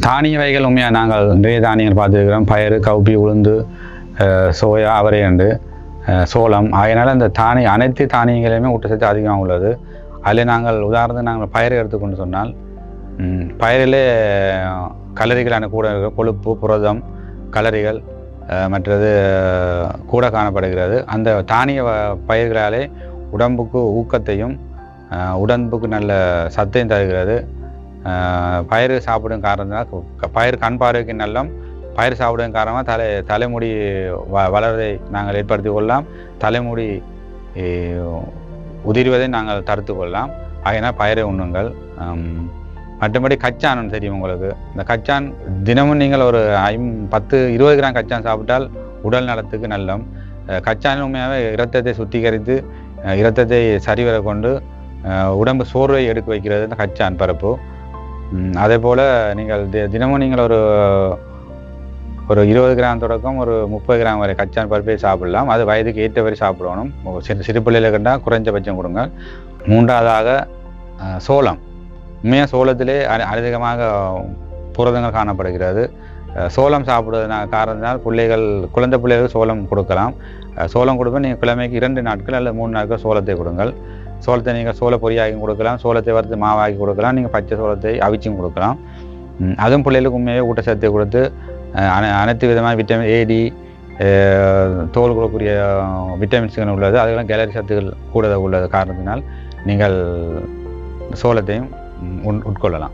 தானிய வகைகள் உண்மையாக நாங்கள் நிறைய தானியங்கள் பார்த்துருக்கிறோம். பயிறு கவுப்பி உளுந்து சோயா அவரையண்டு அஹ், சோளம். அதனால் அந்த தானிய அனைத்து தானியங்களையுமே ஊட்டச்சத்து அதிகமாக உள்ளது. அதில் நாங்கள் உதாரணத்துக்கு நாங்கள் பயிரை எடுத்துக்கொண்டு சொன்னால் பயிரிலே கலரிகளான கூட இருக்கிற கொழுப்பு புரதம் கலரிகள் மற்றது கூட காணப்படுகிறது. அந்த தானிய பயிர்களாலே உடம்புக்கு ஊக்கத்தையும் உடம்புக்கு நல்ல சத்தையும் தருகிறது. பயிறு சாப்பிடும் காரணத்தினால் க- பயிர் கண் பார்வைக்கு நல்லம். பயிர் சாப்பிடும் காரணமாக தலை தலைமுடி வ வளர்வதை நாங்கள் ஏற்படுத்தி கொள்ளலாம். தலைமுடி உதிர்வதை நாங்கள் தடுத்து கொள்ளலாம். ஆகையினால் பயிரை உண்ணுங்கள். மற்றபடி கச்சான் தெரியும் உங்களுக்கு. இந்த கச்சான் தினமும் நீங்கள் ஒரு ஐம் பத்து இருபது கிராம் கச்சான் சாப்பிட்டால் உடல் நலத்துக்கு நல்லம். கச்சான் உண்மையாகவே இரத்தத்தை சுத்திகரித்து இரத்தத்தை சரிவர கொண்டு உடம்பு சோர்வை எடுக்க வைக்கிறது இந்த கச்சான் பரப்பு. அதே போல் நீங்கள் தி- தினமும் நீங்கள் ஒரு ஒரு இருபது கிராம் தொடக்கம் ஒரு முப்பது கிராம் வரை கச்சான் பருப்பை சாப்பிடலாம். அது வயதுக்கு ஏற்றவரை சாப்பிடணும். ஒரு சிறு சிறு பிள்ளையில் கண்டால் குறைஞ்சபட்சம் கொடுங்க மூன்றாவதாக சோளம். உண்மையாக சோளத்திலே அதிகமாக புரதங்கள் காணப்படுகிறது. சோளம் சாப்பிடுவதன காரணத்தினால் பிள்ளைகள் குழந்தை பிள்ளைகளுக்கு சோளம் கொடுக்கலாம். சோளம் கொடுப்ப நீங்கள் கிழமைக்கு இரண்டு நாட்கள் அல்லது மூணு நாட்கள் சோளத்தை கொடுங்கள். சோளத்தை நீங்கள் சோள பொரியாகி கொடுக்கலாம். சோளத்தை வறுத்து மாவாகி கொடுக்கலாம். நீங்கள் பச்சை சோளத்தை அவிச்சும் கொடுக்கலாம். அதுவும் பிள்ளைகளுக்கு உண்மையாகவே ஊட்டச்சத்தை கொடுத்து அனை அனைத்து விதமான விட்டமின் ஏடி தோல் கொடுக்கக்கூடிய விட்டமின்ஸ்கள் உள்ளது. அதுக்கெல்லாம் கேலரி சத்துக்கள் கூட உள்ளது. காரணத்தினால் நீங்கள் சோளத்தையும் உட்- உட்கொள்ளலாம்.